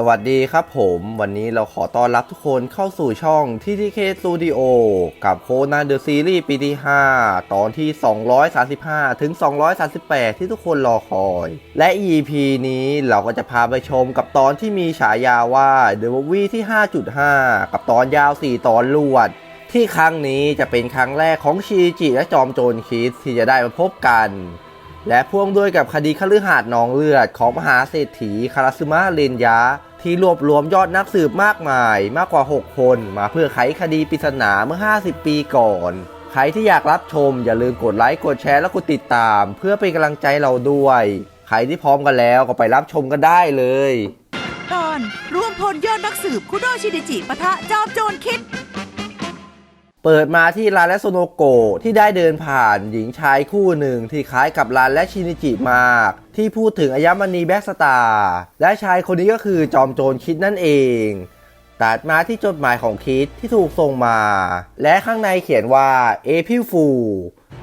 สวัสดีครับผมวันนี้เราขอต้อนรับทุกคนเข้าสู่ช่อง TTK Studio กับโคนันเดอะซีรีส์ปีที่ 5 ตอนที่ 235 ถึง 238 ที่ทุกคนรอคอย และ EP นี้เราก็จะพาไปชมกับตอนที่มีฉายาว่า The Movie ที่ 5.5 กับตอนยาว 4 ตอนรวด ที่ครั้งนี้จะเป็นครั้งแรกของชีจิและจอมโจรคิดที่จะได้มาพบกันและพ่วงด้วยกับคดีคฤหาสน์นองเลือดของมหาเศรษฐีคาราซึมะเรนยะ ที่รวบรวมยอดนักสืบมากมายมากกว่า 6 คน มาเพื่อไขคดีปริศนาเมื่อ 50 ปีก่อน ใครที่อยากรับชมอย่าลืมกดไลค์กดแชร์และกดติดตาม เพื่อเป็นกำลังใจเราด้วย ใครที่พร้อมกันแล้วก็ไปรับชมกันได้เลย ตอน รวมพลยอดนักสืบคุโดชิเดจิปะทะจอมโจรคิด เปิดมาที่ร้านและโซโนโกะที่ได้เดินผ่านหญิงชายคู่หนึ่งที่คล้ายกับร้านและชินิจิมาก ที่พูดถึงอายามณีแบ็กสตาร์และชายคนนี้ก็คือจอมโจรคิดนั่นเองตัดมาที่จดหมายของคิดที่ถูกส่งมา และข้างในเขียนว่าเอพิฟู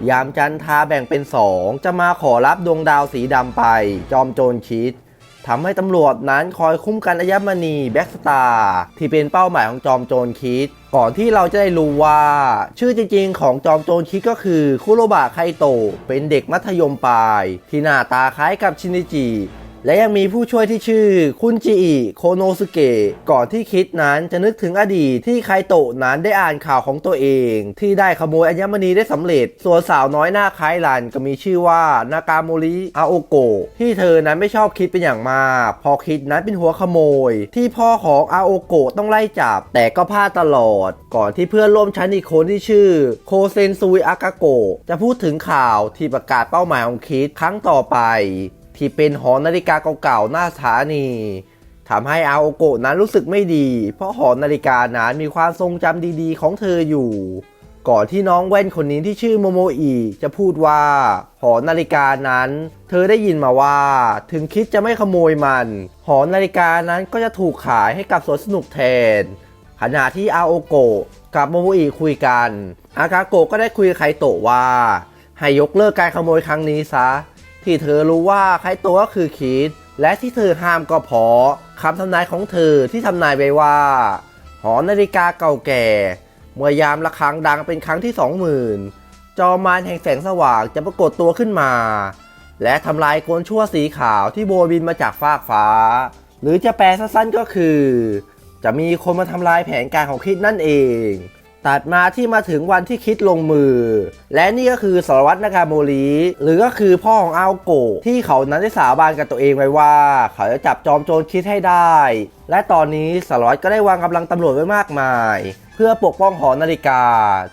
ยามจันทาแบ่งเป็นสองจะมาขอรับดวงดาวสีดำไป จอมโจรคิด ทำให้ตำรวจนั้นคอยคุ้มกันอัญมณีแบ็กสตาร์ที่เป็นเป้าหมายของจอมโจรคิด ก่อนที่เราจะได้รู้ว่า ชื่อจริงๆ ของจอมโจรคิดก็คือคุโรบะไคโต เป็นเด็กมัธยมปลาย ที่หน้าตาคล้ายกับชินิจิ และยังมีผู้ช่วยที่ชื่อคุณจิอิโคโนสุเกะก่อนที่คิดนั้นจะนึกถึงอดีตที่ไคโตะนั้นได้อ่านข่าวของตัวเอง ที่ได้ขโมยอัญมณีได้สำเร็จ ส่วนสาวน้อยหน้าคล้ายรันก็มีชื่อว่านากาโมริอาโอโกะที่เธอนั้นไม่ชอบคิดเป็นอย่างมากพอคิดนั้นเป็นหัวขโมย ที่พ่อของอาโอโกะต้องไล่จับ แต่ก็พลาดตลอด ก่อนที่เพื่อนร่วมชั้นอีกคนที่ชื่อ โคเซนซุยอากาโกะจะพูดถึงข่าวที่ประกาศเป้าหมายของคิดครั้งต่อไป ที่เป็นหอนาฬิกาเก่าๆหน้าสถานีทำให้อาโอโกะนั้นรู้สึกไม่ดี เพราะหอนาฬิกานั้นมีความทรงจำดีๆ ของเธออยู่ ก่อนที่น้องแว่นคนนี้ที่ชื่อโมโมอิจะพูดว่า หอนาฬิกานั้น เธอได้ยินมาว่า ถึงคิดจะไม่ขโมยมัน หอนาฬิกานั้นก็จะถูกขายให้กับสวนสนุกแทน ขณะที่อาโอโกะกับโมโมอิคุยกัน อากาโกะก็ได้คุยกับไคโตะว่า ให้ยกเลิกการขโมยครั้งนี้ซะ ที่เธอรู้ว่าไคโตะก็คือคิด และที่เธอห้ามก็เพราะคำทำนายของเธอที่ทำนายไว้ว่า หอนาฬิกาเก่าแก่ เมื่อยามระฆังดังเป็นครั้งที่สองหมื่นจอมารแห่งแสงสว่างจะปรากฏตัวขึ้นมา และทำลายโกนชั่วสีขาวที่โบบินมาจากฟากฟ้า หรือจะแปลสั้นๆก็คือ จะมีคนมาทำลายแผนการของคิดนั่นเอง ตัดมาที่มาถึงวันที่คิดลงมือ และนี่ก็คือสารวัตรนากาโมริหรือก็คือพ่อของอาโอโกะที่เขานั้นได้สาบานกับตัวเองไว้ว่า เขาจะจับจอมโจรคิดให้ได้ และตอนนี้สารวัตรก็ได้วางกำลังตำรวจไว้มากมาย เพื่อปกป้องหอนาฬิกา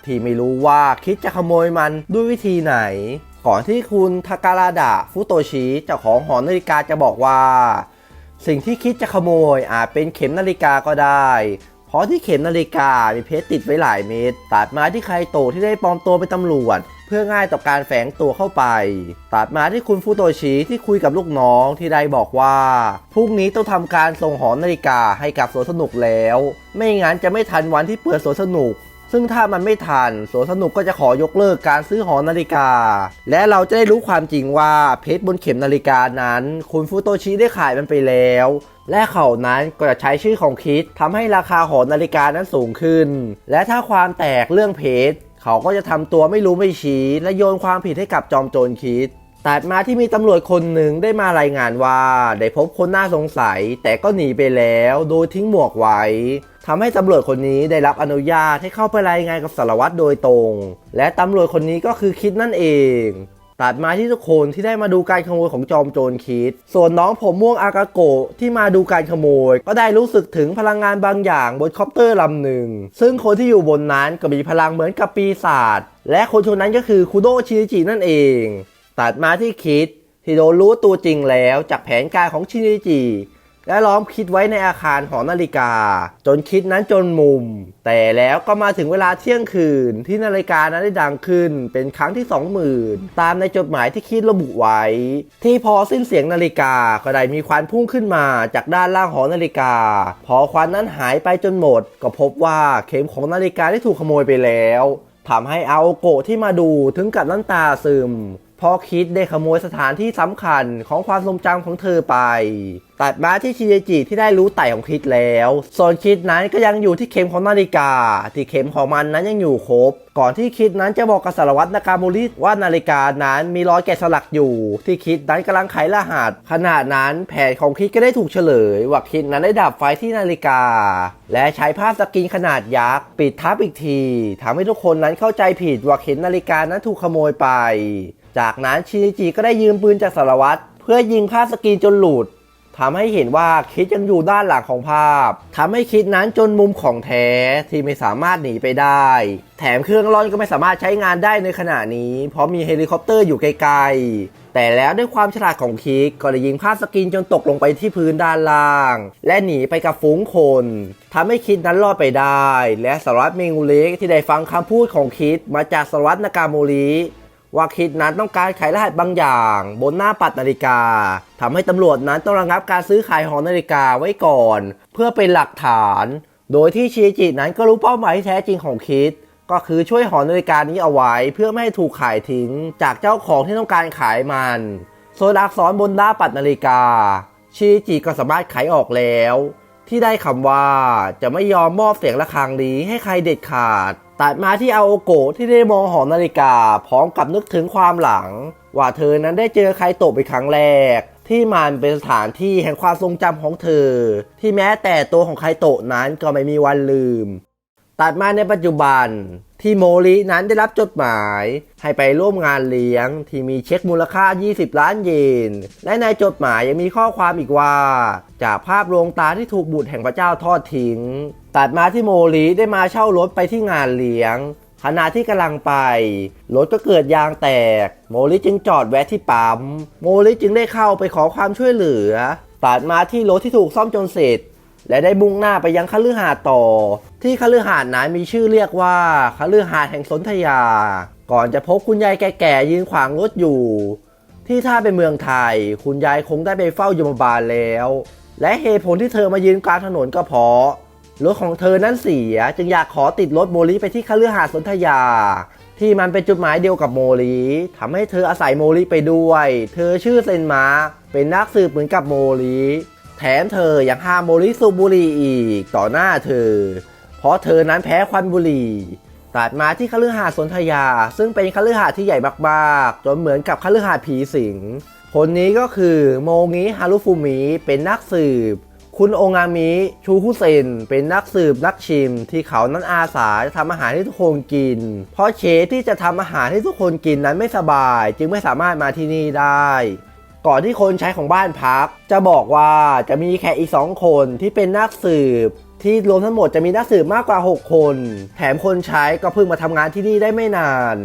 ที่ไม่รู้ว่าคิดจะขโมยมันด้วยวิธีไหน ก่อนที่คุณทาการาดะฟุโตชิเจ้าของหอนาฬิกาจะบอกว่า สิ่งที่คิดจะขโมยอาจเป็นเข็มนาฬิกาก็ได้ เพราะที่เข็มนาฬิกามีเพชรติดไว้หลายเม็ดตัดมาที่ไคโตที่ได้ปลอมตัวเป็นตำรวจ เพื่อง่ายต่อการแฝงตัวเข้าไป ตัดมาที่คุณฟูโตชิที่คุยกับลูกน้องที่ได้บอกว่าพรุ่งนี้ต้องทำการส่งหอนาฬิกาให้กับสวนสนุกแล้ว ไม่งั้นจะไม่ทันวันที่เปิดสวนสนุก ซึ่งถ้ามันไม่ทันสวนสนุกก็จะขอยกเลิกการซื้อหอนาฬิกา และเราจะได้รู้ความจริงว่าเพชรบนเข็มนาฬิกานั้น คุณฟูโตชิได้ขายมันไปแล้ว และเขานั้นก็จะใช้ชื่อของคิดทำให้ราคาหอนาฬิกานั้นสูงขึ้น และถ้าความแตกเรื่องเพชรเขาก็จะทำตัวไม่รู้ไม่ชี้และโยนความผิดให้กับจอมโจรคิด ตัดมาที่มีตำรวจคนหนึ่งได้มารายงานว่าได้พบคนน่าสงสัย แต่ก็หนีไปแล้วโดยทิ้งหมวกไว้ทำให้ตำรวจคนนี้ได้รับอนุญาตให้เข้าไปรายงานกับสารวัตรโดยตรง และตำรวจคนนี้ก็คือคิดนั่นเองตัดมาที่ทุกคนที่ได้มาดูการขโมยของจอมโจรคิด ส่วนน้องผมม่วงอากาโกะที่มาดูการขโมย ก็ได้รู้สึกถึงพลังงานบางอย่างบนคอปเตอร์ลำหนึ่ง ซึ่งคนที่อยู่บนนั้นก็มีพลังเหมือนกับปีศาจ และคนคนนั้นก็คือคุโดชิจินั่นเอง ตัดมาที่คิดที่โดนรู้ตัวจริงแล้วจากแผนการของชินิจิและล้อมคิดไว้ในอาคารหอนาฬิกา จนคิดนั้นจนมุม แต่แล้วก็มาถึงเวลาเที่ยงคืนที่นาฬิกานั้นได้ดังขึ้นเป็นครั้งที่20,000ตามในจดหมายที่คิดระบุไว้ ที่พอสิ้นเสียงนาฬิกาก็ได้มีควันพุ่งขึ้นมาจากด้านล่างหอนาฬิกา พอควันนั้นหายไปจนหมด ก็พบว่าเข็มของนาฬิกาได้ถูกขโมยไปแล้วทำให้อาโอโกะที่มาดูถึงกับน้ำตาซึม พราะคิดได้ขโมยสถานที่สำคัญของความทรงจำของเธอไป ตัดมาที่ชิเดจิที่ได้รู้ไต่ของคิดแล้วส่วนคิดนั้นก็ยังอยู่ที่เข็มของนาฬิกา ที่เข็มของมันนั้นยังอยู่ครบ ก่อนที่คิดนั้นจะบอกกับสารวัตรนากาโมริว่านาฬิกานั้นมีรอยแกะสลักอยู่ ที่คิดนั้นกำลังไขรหัส ขณะนั้นแผนของคิดก็ได้ถูกเฉลย ว่าคิดนั้นได้ดับไฟที่นาฬิกา และใช้ภาพสกรีนขนาดยักษ์ปิดทับอีกทีทำให้ทุกคนนั้นเข้าใจผิดว่าเข็มนาฬิกานั้นถูกขโมยไป จากนั้นชินิจิก็ได้ยืมปืนจากสารวัตรเพื่อยิงภาพสกรีนจนหลุดทำให้เห็นว่าคิดยังอยู่ด้านหลังของภาพทำให้คิดนั้นจนมุมของแท้ที่ไม่สามารถหนีไปได้ แถมเครื่องร่อนก็ไม่สามารถใช้งานได้ในขณะนี้ เพราะมีเฮลิคอปเตอร์อยู่ไกลๆ แต่แล้วด้วยความฉลาดของคิกก็ได้ยิงภาพสกรีนจนตกลงไปที่พื้นด้านล่าง และหนีไปกับฝูงคนทำให้คิดนั้นรอดไปได้ และสารวัตรเมงูเล็กที่ได้ฟังคำพูดของคิดมาจากสารวัตรนากาโมริ ว่าคิดนั้นต้องการไขรหัสบางอย่าง บนหน้าปัดนาฬิกาทำให้ตำรวจนั้นต้องระงับการซื้อขายขอนาฬิกาไว้ก่อน เพื่อเป็นหลักฐาน โดยที่ชิจินั้นก็รู้เป้าหมายที่แท้จริงของคิด ก็คือช่วยหอนาฬิกานี้เอาไว้ เพื่อไม่ให้ถูกขายทิ้ง จากเจ้าของที่ต้องการขายมันส่วนอักษรบนหน้าปัดนาฬิกาชิจิก็สามารถไขออกแล้ว ที่ได้คำว่าจะไม่ยอมมอบเสียงะระฆังนี้ให้ใครเด็ดขาด ตัดมาที่อาโอโกะที่ได้มองหอนาฬิกา พร้อมกับนึกถึงความหลัง ว่าเธอนั้นได้เจอใครโตะเป็นครั้งแรก ที่มันเป็นสถานที่แห่งความทรงจำของเธอ ที่แม้แต่ตัวของใครโตะนั้นก็ไม่มีวันลืม ตัดมาในปัจจุบันที่โมรินั้นได้รับจดหมาย ให้ไปร่วมงานเลี้ยงที่มีเช็คมูลค่า 20 ล้านเยน และในจดหมายยังมีข้อความอีกว่า จากภาพลวงตาที่ถูกบุตรแห่งพระเจ้าทอดทิ้ง ตัดมาที่โมริได้มาเช่ารถไปที่งานเลี้ยง ขณะที่กำลังไป รถก็เกิดยางแตก โมริจึงจอดแวะที่ปั๊ม โมริจึงได้เข้าไปขอความช่วยเหลือ ตัดมาที่รถที่ถูกซ่อมจนเสร็จ และได้มุ่งหน้าไปยังคฤหาสน์ต่อ ที่คฤหาสน์นั้นมีชื่อเรียกว่าคฤหาสน์แห่งสนธยา ก่อนจะพบคุณยายแก่ๆยืนขวางรถอยู่ ที่ถ้าเป็นเมืองไทย คุณยายคงได้ไปเฝ้ายมบาลแล้ว และเหตุผลที่เธอมายืนกลางถนนก็เพราะ รถของเธอนั้นเสีย จึงอยากขอติดรถโมลีไปที่คฤหาสน์สนธยา ที่มันเป็นจุดหมายเดียวกับโมลีทำให้เธออาศัยโมลีไปด้วย เธอชื่อเซนมาเป็นนักสืบเหมือนกับโมลีแถมเธอยังห้ามโมลีสูบบุหรี่อีกต่อหน้าเธอ เพราะเธอนั้นแพ้ควันบุหรี่ตัดมาที่คฤหาสน์สนธยา ซึ่งเป็นคฤหาสน์ที่ใหญ่มากๆ จนเหมือนกับคฤหาสน์ผีสิง คนนี้ก็คือโมงิฮารุฟุมิเป็นนักสืบ คุณโองามิชูคุเซน เป็นนักสืบนักชิม ที่เขานั้นอาสาจะทำอาหารให้ทุกคนกิน เพราะเชฟที่จะทำอาหารให้ทุกคนกินนั้นไม่สบาย จึงไม่สามารถมาที่นี่ได้ ก่อนที่คนใช้ของบ้านพัก จะบอกว่าจะมีแค่อีกสองคนที่เป็นนักสืบ ที่รวมทั้งหมดจะมีนักสืบมากกว่า 6 คน แถมคนใช้ก็เพิ่งมาทำงานที่นี่ได้ไม่นาน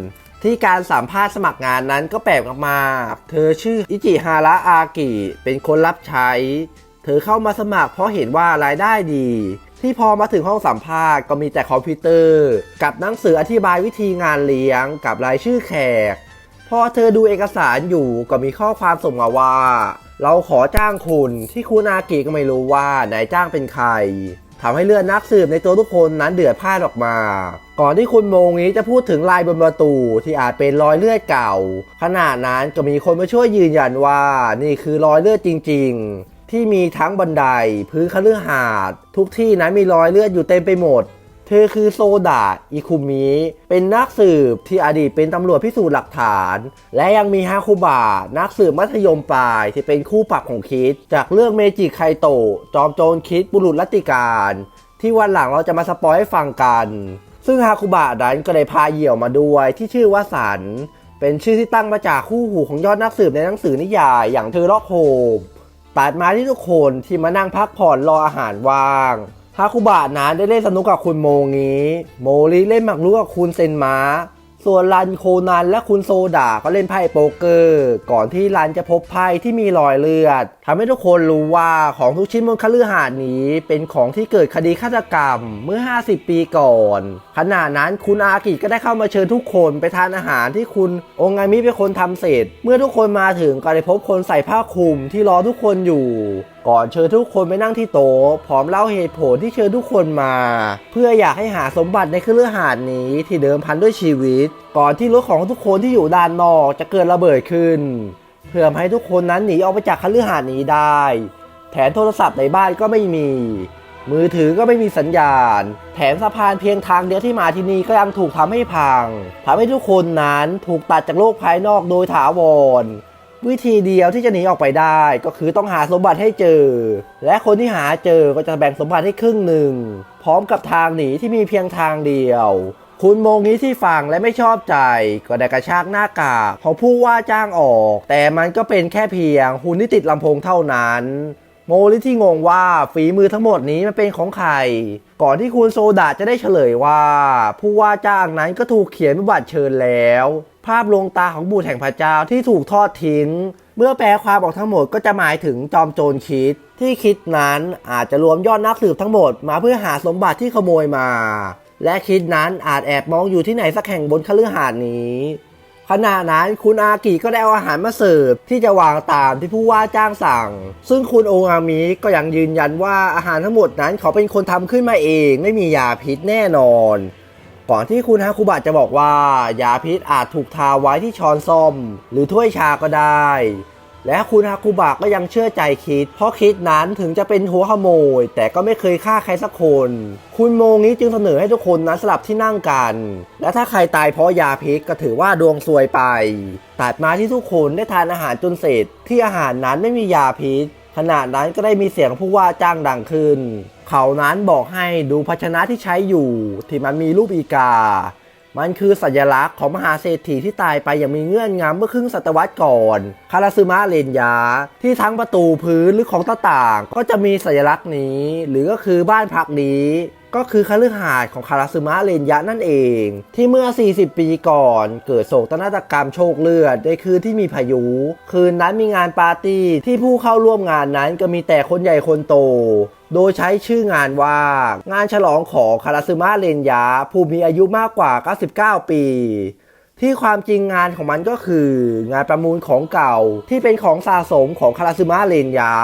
ที่การสัมภาษณ์สมัครงานนั้นก็แปลกมาก เธอชื่ออิจิฮาระอากิ เป็นคนรับใช้ เธอเข้ามาสมัครเพราะเห็นว่ารายได้ดี ที่พอมาถึงห้องสัมภาษณ์ก็มีแต่คอมพิวเตอร์ กับหนังสืออธิบายวิธีงานเลี้ยง กับรายชื่อแขก พอเธอดูเอกสารอยู่ก็มีข้อความส่งมาว่า เราขอจ้างคุณที่คุณอากิก็ไม่รู้ว่านายจ้างเป็นใครทำให้เลือดนักสืบในตัวทุกคนนั้นเดือดพล่านออกมา ก่อนที่คุณโมงนี้จะพูดถึงลายบนประตูที่อาจเป็นรอยเลือดเก่า ขณะนั้นก็มีคนมาช่วยยืนยันว่านี่คือรอยเลือดจริง ที่มีทั้งบันไดพื้นคฤหาสน์ทุกที่นั้นมีรอยเลือดอยู่เต็มไปหมด เธอคือโซดะอิคุมิเป็นนักสืบที่อดีตเป็นตำรวจพิสูจน์หลักฐาน และยังมีฮาคุบะนักสืบมัธยมปลายที่เป็นคู่ปรับของคิด จากเรื่องเมจิไคโตะจอมโจรคิดบุรุษลัตติการ ที่วันหลังเราจะมาสปอยให้ฟังกัน ซึ่งฮาคุบะนั้นก็เลยพาเหยี่ยวมาด้วยที่ชื่อว่าสันเป็นชื่อที่ตั้งมาจากคู่หูของยอดนักสืบในหนังสือนิยายอย่างเธอร็อกโฮม ตัดมาที่ทุกคนที่มานั่งพักผ่อนรออาหารว่างฮาคุบะนั้นได้เล่นสนุกกับคุณโมงี้ โมริเล่นหมากรุกกับคุณเซนมา ส่วนรันโคนันและคุณโซดาก็เล่นไพ่โป๊กเกอร์ ก่อนที่รันจะพบไพ่ที่มีรอยเลือดทำให้ทุกคนรู้ว่าของทุกชิ้นบนคฤหาสน์นี้ เป็นของที่เกิดคดีฆาตกรรมเมื่อ 50 ปีก่อน ขณะนั้นคุณอากิก็ได้เข้ามาเชิญทุกคนไปทานอาหารที่คุณองงามิเป็นคนทำเสร็จ เมื่อทุกคนมาถึงก็ได้พบคนใส่ผ้าคลุมที่รอทุกคนอยู่ ก่อนเชิญทุกคนไปนั่งที่โต๊ะพร้อมเล่าเหตุผลที่เชิญทุกคนมา เพื่ออยากให้หาสมบัติในเครือหาสน์นี้ที่เดิมพันด้วยชีวิต ก่อนที่รถของทุกคนที่อยู่ด้านนอกจะเกิดระเบิดขึ้น เพื่อให้ทุกคนนั้นหนีออกไปจากคฤหาสน์นี้ได้ แถมโทรศัพท์ในบ้านก็ไม่มี มือถือก็ไม่มีสัญญาณ แถมสะพานเพียงทางเดียวที่มาที่นี่ก็ยังถูกทำให้พังทำให้ทุกคนนั้นถูกตัดจากโลกภายนอกโดยถาวร วิธีเดียวที่จะหนีออกไปได้ก็คือต้องหาสมบัติให้เจอ และคนที่หาเจอก็จะแบ่งสมบัติให้ครึ่งหนึ่ง พร้อมกับทางหนีที่มีเพียงทางเดียว คุณโมงนี้ที่ฟังและไม่ชอบใจ ก็ได้กระชากหน้ากากของผู้ว่าจ้างออก แต่มันก็เป็นแค่เพียงหุ่นที่ติดลำโพงเท่านั้น โมลิที่งงว่าฝีมือทั้งหมดนี้มันเป็นของใคร ก่อนที่คุณโซดาจะได้เฉลยว่า ผู้ว่าจ้างนั้นก็ถูกเขียนป็นบัตรเชิญแล้ว ภาพลวงตาของบุตรแห่งพระเจ้าที่ถูกทอดทิ้ง เมื่อแปลความออกทั้งหมดก็จะหมายถึงจอมโจรคิด ที่คิดนั้นอาจจะรวมยอดนักสืบทั้งหมดมาเพื่อหาสมบัติที่ขโมยมา และคิดนั้นอาจแอบมองอยู่ที่ไหนสักแห่งบนคฤหาสน์นี้ ขณะนั้นคุณอากิก็ได้เอาอาหารมาเสิร์ฟที่จะวางตามที่ผู้ว่าจ้างสั่ง ซึ่งคุณโองามิก็ยังยืนยันว่าอาหารทั้งหมดนั้นเขาเป็นคนทำขึ้นมาเอง ไม่มียาพิษแน่นอน ก่อนที่คุณฮาคุบะจะบอกว่า ยาพิษอาจถูกทาไว้ที่ช้อนส้อมหรือถ้วยชาก็ได้ และคุณฮาคุบะก็ยังเชื่อใจคิด เพราะคิดนั้นถึงจะเป็นหัวขโมย แต่ก็ไม่เคยฆ่าใครสักคน คุณโมงี้จึงเสนอให้ทุกคนนั้นสลับที่นั่งกัน และถ้าใครตายเพราะยาพิษก็ถือว่าดวงซวยไป ตัดมาที่ทุกคนได้ทานอาหารจนเสร็จ ที่อาหารนั้นไม่มียาพิษขณะนั้นก็ได้มีเสียงผู้ว่าจ้างดังขึ้น เขานั้นบอกให้ดูภาชนะที่ใช้อยู่ ที่มันมีรูปอีกา มันคือสัญลักษณ์ของมหาเศรษฐีที่ตายไปอย่างมีเงื่อนงำเมื่อครึ่งศตวรรษก่อน คาราซึมะเรนยา ที่ทั้งประตูพื้นหรือของต่างๆก็จะมีสัญลักษณ์นี้ หรือก็คือบ้านพักนี้ ก็คือคฤหาสน์ของคาราซึมะเรนยะนั่นเอง ที่เมื่อ 40 ปีก่อน เกิดโศกนาฏกรรมโชคเลือดในคืนที่มีพายุ คืนนั้นมีงานปาร์ตี้ ที่ผู้เข้าร่วมงานนั้นก็มีแต่คนใหญ่คนโต โดยใช้ชื่องานว่างานฉลองของคาราซึมะเรนยะผู้มีอายุมากกว่า 99 ปีที่ความจริงงานของมันก็คือ งานประมูลของเก่าที่เป็นของสะสมของคาราซึมะเรนยะ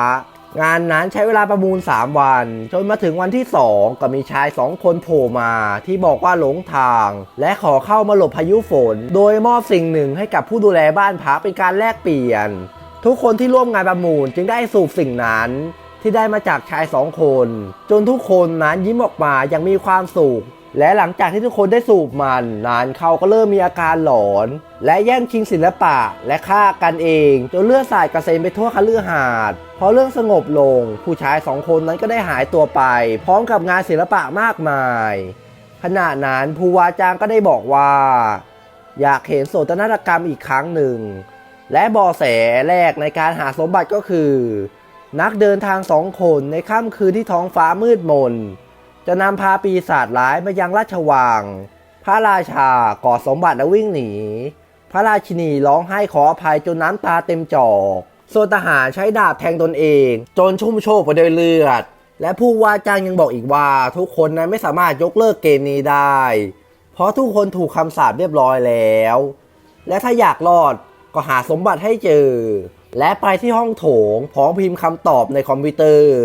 งานนั้นใช้เวลาประมูล 3 วัน จนมาถึงวันที่ 2 ก็มีชาย 2 คนโผล่มา ที่บอกว่าหลงทาง และขอเข้ามาหลบพายุฝน โดยมอบสิ่งหนึ่งให้กับผู้ดูแลบ้านพักเป็นการแลกเปลี่ยน ทุกคนที่ร่วมงานประมูลจึงได้สูบสิ่งนั้น ที่ได้มาจากชายสองคน จนทุกคนนั้นยิ้มออกมาอย่างมีความสุข และหลังจากที่ทุกคนได้สูบมัน นานเขาก็เริ่มมีอาการหลอน และแย่งชิงศิลปะและฆ่ากันเอง จนเลือดสาดกระเซ็นไปทั่วคฤหาสน์พอเรื่องสงบลง ผู้ชายสองคนนั้นก็ได้หายตัวไป พร้อมกับงานศิลปะมากมาย ขณะนั้นผู้ว่าจ้างก็ได้บอกว่า อยากเห็นโศกนาฏกรรมอีกครั้งหนึ่ง และบอแสแรกในการหาสมบัติก็คือ นักเดินทางสองคนในค่ำคืนที่ท้องฟ้ามืดมน จะนำพาปีศาจร้ายมายังราชวัง พระราชากอดสมบัติและวิ่งหนี พระราชินีร้องไห้ขออภัยจนน้ำตาเต็มจอก ส่วนทหารใช้ดาบแทงตนเอง จนชุ่มโชกไปด้วยเลือด และผู้ว่าจ้างยังบอกอีกว่า ทุกคนนั้นไม่สามารถยกเลิกเกมนี้ได้ เพราะทุกคนถูกคำสาปเรียบร้อยแล้ว และถ้าอยากรอดก็หาสมบัติให้เจอ และไปที่ห้องโถงพร้อมพิมพ์คำตอบในคอมพิวเตอร์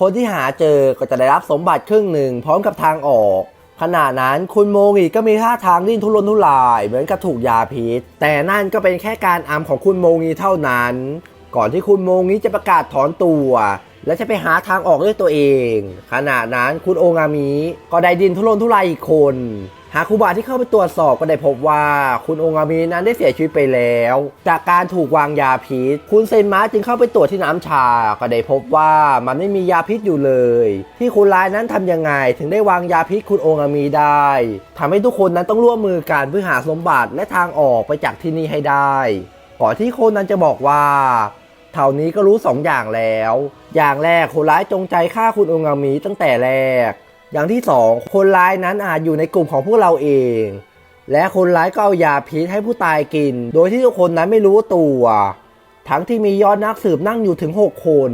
คนที่หาเจอก็จะได้รับสมบัติครึ่งหนึ่งพร้อมกับทางออก ขณะนั้นคุณโมงีก็มีท่าทางดิ้นทุรนทุรายเหมือนกับถูกยาพิษ แต่นั่นก็เป็นแค่การอำของคุณโมงีเท่านั้น ก่อนที่คุณโมงีจะประกาศถอนตัว และจะไปหาทางออกด้วยตัวเอง ขณะนั้นคุณโองามิก็ได้ดินทุรนทุรายอีกคน หาครูบาที่เข้าไปตรวจสอบก็ได้พบว่าคุณโองามินั้นได้เสียชีวิตไปแล้ว จากการถูกวางยาพิษ คุณเซนมาจึงเข้าไปตรวจที่น้ำชา ก็ได้พบว่ามันไม่มียาพิษอยู่เลย ที่คนร้ายนั้นทำยังไง ถึงได้วางยาพิษคุณโองามิได้ทำให้ทุกคนนั้นต้องร่วมมือกันเพื่อหาสมบัติและทางออกไปจากที่นี่ให้ได้ก่อนที่คนนั้นจะบอกว่า เท่านี้ก็รู้สองอย่างแล้ว อย่างแรกคนร้ายจงใจฆ่าคุณองามิตั้งแต่แรก อย่างที่สองคนร้ายนั้นอาจอยู่ในกลุ่มของพวกเราเอง และคนร้ายก็เอายาพิษให้ผู้ตายกิน โดยที่ทุกคนนั้นไม่รู้ตัว ทั้งที่มียอดนักสืบนั่งอยู่ถึง 6 คน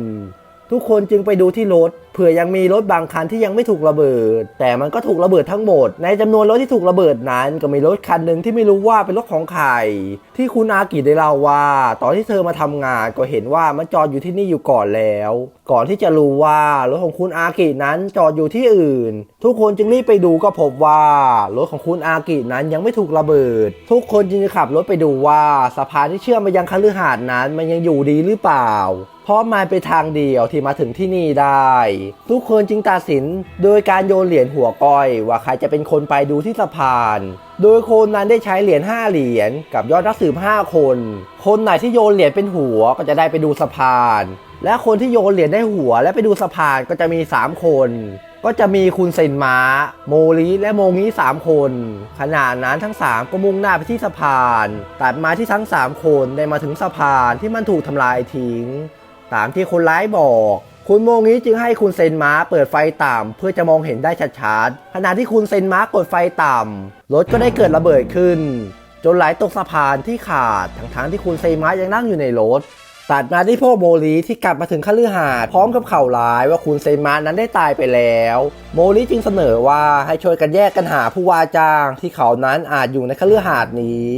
ทุกคนจึงไปดูที่รถ ผื่อยังมีรถบางคันที่ยังไม่ถูกระเบิด แต่มันก็ถูกระเบิดทั้งหมด ในจำนวนรถที่ถูกระเบิดนั้น ก็มีรถคันหนึ่งที่ไม่รู้ว่าเป็นรถของใครที่คุณอากิได้เล่าว่า ตอนที่เธอมาทำงานก็เห็นว่ามันจอดอยู่ที่นี่อยู่ก่อนแล้ว ก่อนที่จะรู้ว่ารถของคุณอากินั้นจอดอยู่ที่อื่น ทุกคนจึงรีบไปดูก็พบว่ารถของคุณอากินั้นยังไม่ถูกระเบิด ทุกคนจึงขับรถไปดูว่าสะพานที่เชื่อมไปยังคฤหาสน์นั้น มันยังอยู่ดีหรือเปล่า เพราะมันเป็นทางเดียวที่มาถึงที่นี่ได้ทุกคนจึงตัดสินโดยการโยนเหรียญหัวก้อย ว่าใครจะเป็นคนไปดูที่สะพาน โดยคนนั้นได้ใช้เหรียญ5เหรียญกับยอดนักสืบ5คน คนไหนที่โยนเหรียญเป็นหัวก็จะได้ไปดูสะพาน และคนที่โยนเหรียญได้หัวและไปดูสะพานก็จะมี 3 คนก็จะมีคุณเซนมาโมริและโมงี้ 3 คน ขณะนั้นทั้ง 3 ก็มุ่งหน้าไปที่สะพาน ตัดมาที่ทั้ง 3 คนได้มาถึงสะพานที่มันถูกทำลายทิ้ง ตามที่คนร้ายบอก คุณโมงี้จึงให้คุณเซนม้าเปิดไฟต่ำเพื่อจะมองเห็นได้ชัดๆขณะที่คุณเซนม้ากดไฟต่ำรถก็ได้เกิดระเบิดขึ้น จนไหลตกสะพานที่ขาดทั้งๆที่คุณเซนม้ายังนั่งอยู่ในรถตัดมาที่พวกโมลีที่กลับมาถึงคฤหาสน์พร้อมกับข่าวร้ายว่าคุณเซนมานั้นได้ตายไปแล้ว โมลีจึงเสนอว่าให้ช่วยกันแยกกันหาผู้ว่าจ้างที่เขานั้นอาจอยู่ในคฤหาสน์นี้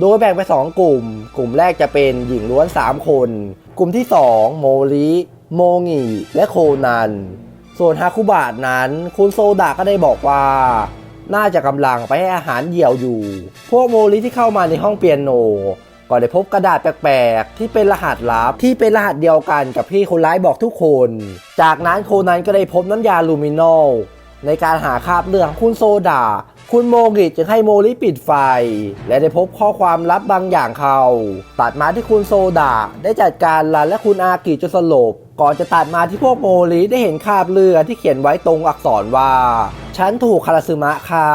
โดยแบ่งไปนสองกลุ่ม กลุ่มแรกจะเป็นหญิงล้วน 3 คน กลุ่มที่ 2 โมลิ โมงีและโคนัน ส่วนฮาคุบะนั้น คุณโซดาก็ได้บอกว่า น่าจะกำลังไปให้อาหารเหยี่ยวอยู่ พวกโมลิที่เข้ามาในห้องเปียโน ก็ได้พบกระดาษแปลกๆ ที่เป็นรหัสลับที่เป็นรหัสเดียวกันกับที่คนร้ายบอกทุกคน จากนั้นโคนันก็ได้พบน้ำยาลูมินอล ในการหาคราบเลือดของคุณโซดา คุณโมกิจึงให้โมริปิดไฟ และได้พบข้อความลับบางอย่างเขา ตัดมาที่คุณโซดา ได้จัดการรันและคุณอากิจนสลบ ก่อนจะตัดมาที่พวกโมริได้เห็นคราบเลือดที่เขียนไว้ตรงอักษรว่า ฉันถูกคาราซึมะฆ่า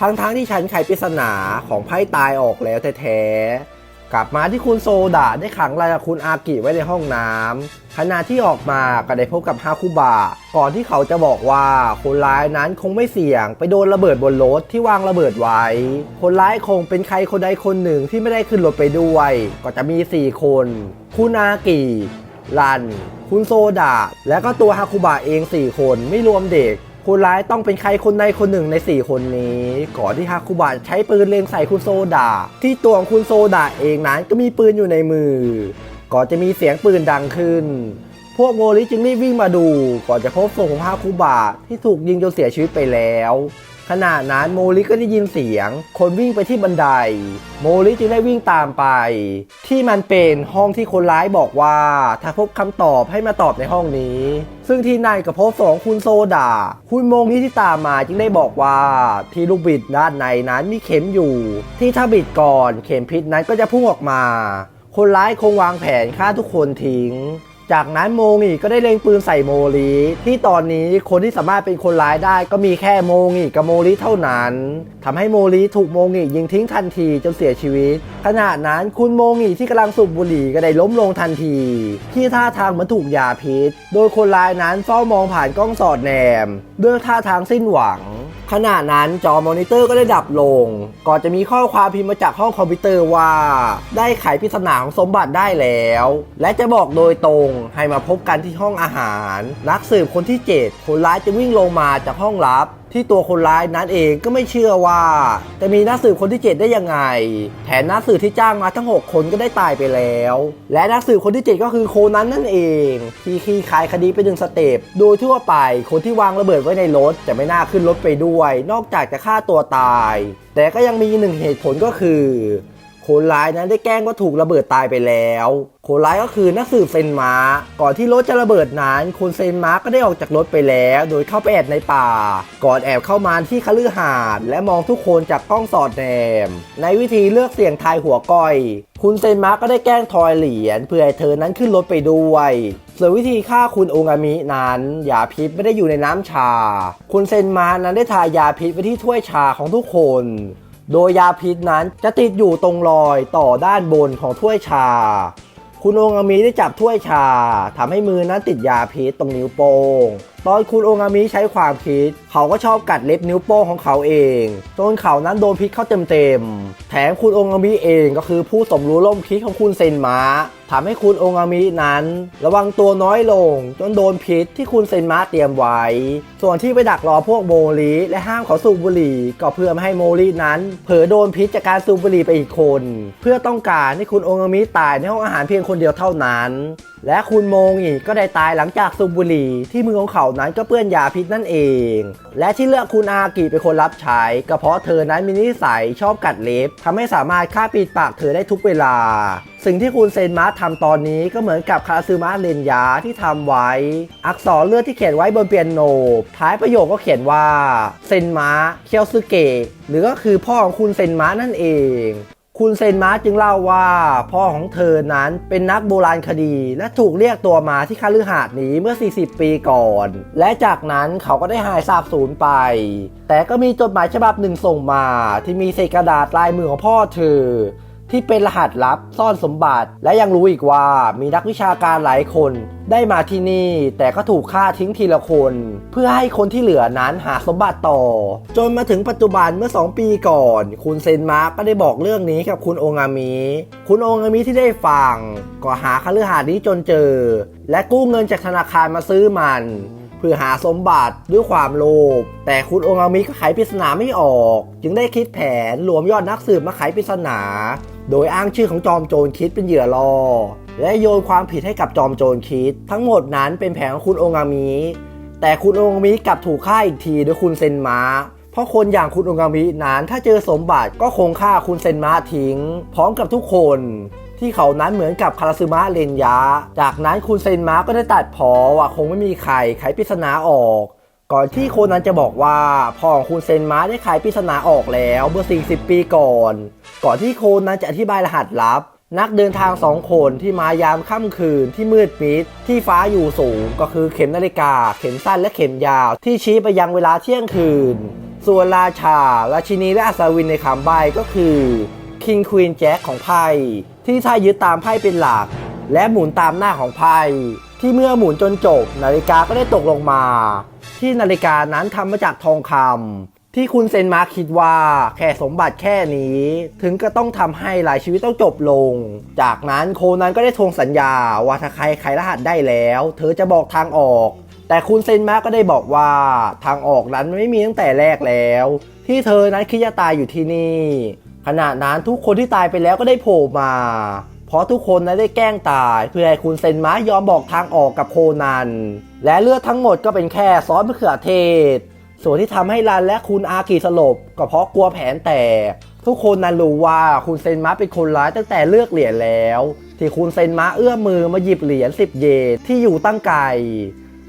ทั้งๆที่ฉันไขปริศนาของไพ่ตายออกแล้วแท้ๆ กลับมาที่คุณโซดาได้ขังรายกับคุณอากิไว้ในห้องน้ำขณะที่ออกมาก็ได้พบกับฮาคุบะก่อนที่เขาจะบอกว่าคนร้ายนั้นคงไม่เสี่ยง ไปโดนระเบิดบนรถที่วางระเบิดไว้ คนร้ายคงเป็นใครคนใดคนหนึ่งที่ไม่ได้ขึ้นรถไปด้วย ก็จะมี 4 คน คุณอากิรัน คุณโซดาและก็ตัวฮาคุบะเอง 4 คนไม่รวมเด็ก คนร้ายต้องเป็นใครคนใดคนหนึ่งใน 4 คนนี้ ก่อนที่ฮาคุบะใช้ปืนเล็งใส่คุณโซดา ที่ตัวของคุณโซดาเองนั้นก็มีปืนอยู่ในมือ ก่อนจะมีเสียงปืนดังขึ้น พวกโมริจึงรีบวิ่งมาดู ก่อนจะพบศพของฮาคุบะที่ถูกยิงจนเสียชีวิตไปแล้ว ขณะนั้นโมริก็ได้ยินเสียง คนวิ่งไปที่บันได โมริจึงได้วิ่งตามไป ที่มันเป็นห้องที่คนร้ายบอกว่า ถ้าพบคำตอบให้มาตอบในห้องนี้ ซึ่งที่นั่นก็พบสองคุณโซดา คุณโมงิที่ตามมาจึงได้บอกว่า ที่ลูกบิดด้านในนั้นมีเข็มอยู่ ที่ถ้าบิดก่อนเข็มพิษนั้นก็จะพุ่งออกมา คนร้ายคงวางแผนฆ่าทุกคนทิ้ง จากนั้นโมงีก็ได้เล็งปืนใส่โมลีที่ตอนนี้คนที่สามารถเป็นคนร้ายได้ก็มีแค่โมงีกับโมลีเท่านั้นทำให้โมลีถูกโมงียิงทิ้งทันทีจนเสียชีวิต ขณะนั้นคุณโมงีที่กำลังสูบบุหรี่ก็ได้ล้มลงทันที ที่ท่าทางเหมือนถูกยาพิษ โดยคนร้ายนั้นเฝ้ามองผ่านกล้องสอดแนม ด้วยท่าทางสิ้นหวัง ขณะนั้นจอมอนิเตอร์ก็ได้ดับลง ก่อนจะมีข้อความพิมพ์มาจากห้องคอมพิวเตอร์ว่า ได้ไขปริศนาของสมบัติได้แล้ว และจะบอกโดยตรงให้มาพบกันที่ห้องอาหาร นักสืบคนที่ 7 คนร้ายจะวิ่งลงมาจากห้องลับ ที่ตัวคนร้ายนั้นเองก็ไม่เชื่อว่า จะมีนักสืบคนที่ 7 ได้ยังไง แถมนักสืบที่จ้างมาทั้ง 6 คนก็ได้ตายไปแล้ว และนักสืบคนที่ 7 ก็คือโคนันนั่นเอง ที่คี่คายคดีไปหนึ่งสเต็ปโดยทั่วไปคนที่วางระเบิดไว้ในรถจะไม่น่าขึ้นรถไปด้วย นอกจากจะฆ่าตัวตาย แต่ก็ยังมีหนึ่งเหตุผลก็คือ คนร้ายนั้นได้แกล้งว่าถูกระเบิดตายไปแล้วคนร้ายก็คือนักสืบเซนมาก่อนที่รถจะระเบิดนั้นคนเซนมาก็ได้ออกจากรถไปแล้ว โดยเข้าไปแอบในป่า ก่อนแอบเข้ามาที่คฤหาสน์และมองทุกคนจากกล้องสอดแนม ในวิธีเลือกเสี่ยงทายหัวก้อย คุณเซนมาก็ได้แกล้งทอยเหรียญเพื่อให้เธอนั้นขึ้นรถไปด้วยส่วนวิธีฆ่าคุณโองามินั้นยาพิษไม่ได้อยู่ในน้ำชา คุณเซนมานั้นได้ทายาพิษไปที่ถ้วยชาของทุกคน โดยยาพิษนั้นจะติดอยู่ตรงรอยต่อด้านบนของถ้วยชา คุณโองามิได้จับถ้วยชาทำให้มือนั้นติดยาพิษตรงนิ้วโป้ง ตอนคุณโองามิใช้ความคิด เขาก็ชอบกัดเล็บนิ้วโป้งของเขาเองจนเขานั้นโดนพิษเข้าเต็มๆ แถมคุณโองามิเองก็คือผู้สมรู้ร่วมคิดของคุณเซนมา ทำให้คุณโองามินั้น ระวังตัวน้อยลง จนโดนพิษที่คุณเซนมะเตรียมไว้ ส่วนที่ไปดักรอพวกโมริและห้ามเขาสูบบุหรี่ ก็เพื่อไม่ให้โมรินั้น เผลอโดนพิษจากการสูบบุหรี่ไปอีกคน เพื่อต้องการให้คุณโองามิตายในห้องอาหารเพียงคนเดียวเท่านั้น และคุณโมงอีกก็ได้ตายหลังจากสูบบุหรี่ ที่มือของเขานั้นก็เปื้อนยาพิษนั่นเอง และที่เลือกคุณอากิเป็นคนรับใช้ก็เพราะเธอนั้นมีนิสัยชอบกัดเล็บทำให้สามารถฆ่าปิดปากเธอได้ทุกเวลา สิ่งที่คุณเซนมะทำตอนนี้ก็เหมือนกับคาซึมะเลนยาที่ทำไว้ อักษรเลือดที่เขียนไว้บนเปียโน ท้ายประโยคก็เขียนว่า เซนมะเคียวซึเกะหรือก็คือพ่อของคุณเซนมะนั่นเองคุณเซนมาจึงเล่าว่า พ่อของเธอนั้นเป็นนักโบราณคดี และถูกเรียกตัวมาที่คฤหาสนี้เมื่อ 40 ปีก่อน และจากนั้นเขาก็ได้หายสาบสูญไป แต่ก็มีจดหมายฉบับหนึ่งส่งมา ที่มีเศษกระดาษลายมือของพ่อเธอ ที่เป็นรหัสลับซ่อนสมบัติ และยังรู้อีกว่ามีนักวิชาการหลายคนได้มาที่นี่ แต่ก็ถูกฆ่าทิ้งทีละคน เพื่อให้คนที่เหลือนั้นหาสมบัติต่อ จนมาถึงปัจจุบันเมื่อ 2 ปีก่อน คุณเซนมาร์กก็ได้บอกเรื่องนี้กับคุณโองามิ คุณโองามิที่ได้ฟัง ก็หาคฤหาสน์นี้จนเจอ และกู้เงินจากธนาคารมาซื้อมันเพื่อหาสมบัติด้วยความโลภ แต่คุณโองามิก็ไขปริศนาไม่ออก จึงได้คิดแผนรวมยอดนักสืบมาไขปริศนา โดยอ้างชื่อของจอมโจรคิดเป็นเหยื่อล่อและโยนความผิดให้กับจอมโจรคิด ทั้งหมดนั้นเป็นแผนของคุณองามิ แต่คุณองามิกลับถูกฆ่าอีกทีโดยคุณเซนมะเพราะคนอย่างคุณองามินั้นถ้าเจอสมบัติก็คงฆ่าคุณเซนมะทิ้ง พร้อมกับทุกคนที่เขานั้นเหมือนกับคาราซึมะเรนยะ จากนั้นคุณเซนมะก็ได้ตัดพอว่าคงไม่มีใครไขปริศนาออก ก่อนที่โคนนั้นจะบอกว่าพ่อของคุณเซนมะได้ไขปริศนาออกแล้วเมื่อ 40 ปีก่อน ก่อนที่โคนนั้นจะอธิบายรหัสลับ นักเดินทางสองคนที่มายามค่ำคืนที่มืดมิดที่ฟ้าอยู่สูงก็คือเข็มนาฬิกา เข็มสั้นและเข็มยาวที่ชี้ไปยังเวลาเที่ยงคืน ส่วนราชา ราชินีและอัศวินในคำใบ้ก็คือคิงควีนแจ็คของไพ่ที่ถ้ายึดตามไพ่เป็นหลัก และหมุนตามหน้าของไพ่ที่เมื่อหมุนจนจบ นาฬิกาก็ได้ตกลงมา ที่นาฬิกานั้นทำมาจากทองคำที่คุณเซนมาร์คคิดว่าแค่สมบัติแค่นี้ ถึงก็ต้องทำให้หลายชีวิตต้องจบลง จากนั้นโคนันก็ได้ทวงสัญญาว่าถ้าใครไขรหัสได้แล้ว เธอจะบอกทางออก แต่คุณเซนมาร์คก็ได้บอกว่าทางออกนั้นไม่มีตั้งแต่แรกแล้ว ที่เธอนั้นคิดจะตายอยู่ที่นี่ขณะนั้นทุกคนที่ตายไปแล้วก็ได้โผล่มา เพราะทุกคนนั้นได้แกล้งตาย เพื่อให้คุณเซนมะยอมบอกทางออกกับโคนัน และเลือดทั้งหมดก็เป็นแค่ซอสมะเขือเทศ ส่วนที่ทำให้รันและคุณอากิสลบ ก็เพราะกลัวแผนแตก ทุกคนนั้นรู้ว่าคุณเซนมะเป็นคนร้ายตั้งแต่เลือกเหรียญแล้ว ที่คุณเซนมะเอื้อมมือมาหยิบเหรียญ10 เยนที่อยู่ตั้งไกล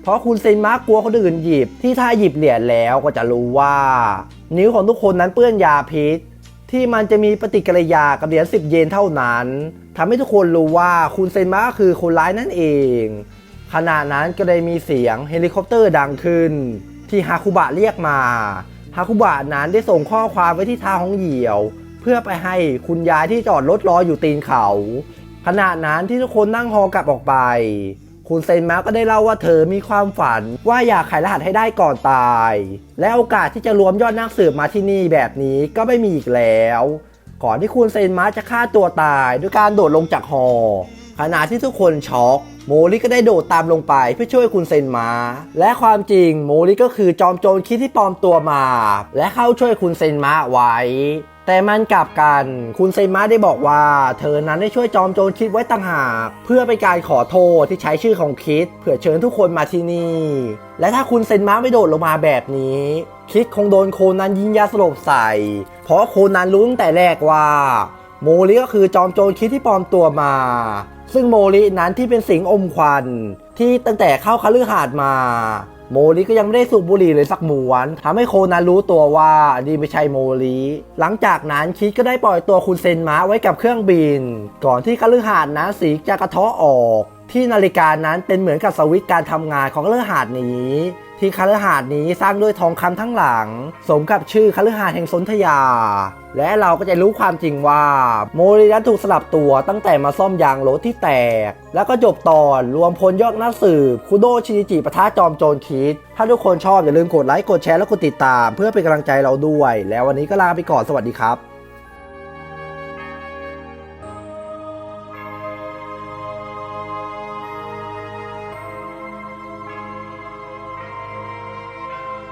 เพราะคุณเซนมะกลัวคนอื่นหยิบที่ถ้าหยิบเหรียญแล้วก็จะรู้ว่า นิ้วของทุกคนนั้นเปื้อนยาพิษ ที่มันจะมีปฏิกิริยากับเหรียญ10 เยนเท่านั้น ทำให้ทุกคนรู้ว่าคุณเซนมะก็คือคนร้ายนั่นเอง ขณะนั้นก็ได้มีเสียงเฮลิคอปเตอร์ดังขึ้น ที่ฮาคุบะเรียกมาฮาคุบะนั้นได้ส่งข้อความไว้ที่ท้าของเหยี่ยว เพื่อไปให้คุณยายที่จอดรถรออยู่ตีนเขา ขณะนั้นที่ทุกคนนั่งฮอกลับออกไป คุณเซนมะก็ได้เล่าว่าเธอมีความฝันว่าอยากไขรหัสให้ได้ก่อนตาย และโอกาสที่จะรวมยอดนักสืบมาที่นี่แบบนี้ก็ไม่มีอีกแล้ว ก่อนที่คุณเซนมาจะฆ่าตัวตายด้วยการโดดลงจากหอ ขณะที่ทุกคนช็อกโมลิก็ได้โดดตามลงไปเพื่อช่วยคุณเซนมา และความจริงโมลิก็คือจอมโจรคิดที่ปลอมตัวมา และเข้าช่วยคุณเซนมาไว้ แต่มันกลับกัน คุณเซนมาได้บอกว่า เธอนั้นได้ช่วยจอมโจรคิดไว้ต่างหาก เพื่อเป็นการขอโทษที่ใช้ชื่อของคิดเพื่อเชิญทุกคนมาที่นี่ และถ้าคุณเซนมาไม่โดดลงมาแบบนี้ คิดคงโดนโคนันยิงยาสลบใส่ เพราะโคนันรู้ตั้งแต่แรกว่า โมริก็คือจอมโจรคิดที่ปลอมตัวมา ซึ่งโมรินั้นที่เป็นสิงอมควันที่ตั้งแต่เข้าคฤหาสน์มา โมลีก็ยังไม่ได้สูบบุหรี่เลยสักมวนทำให้โคนันรู้ตัวว่านี่ไม่ใช่โมลีหลังจากนั้นคิดก็ได้ปล่อยตัวคุณเซนมาไว้กับเครื่องบิน ก่อนที่คฤหาสน์นั้นสีจะกระเทาะออก ที่นาฬิกานั้นเป็นเหมือนกับสวิตช์การทำงานของคฤหาดนี้ ที่คฤหาสน์นี้สร้างด้วยทองคำทั้งหลัง สมกับชื่อคฤหาสน์แห่งสนธยา และเราก็จะรู้ความจริงว่า โมรินั้นถูกสลับตัวตั้งแต่มาซ่อมยางรถที่แตก แล้วก็จบตอนรวมพลยอดนักสืบคุโดชินิจิปะทะจอมโจรคิด ถ้าทุกคนชอบอย่าลืมกดไลค์กดแชร์และกดติดตาม เพื่อเป็นกำลังใจเราด้วย แล้ววันนี้ก็ลาไปก่อนสวัสดีครับ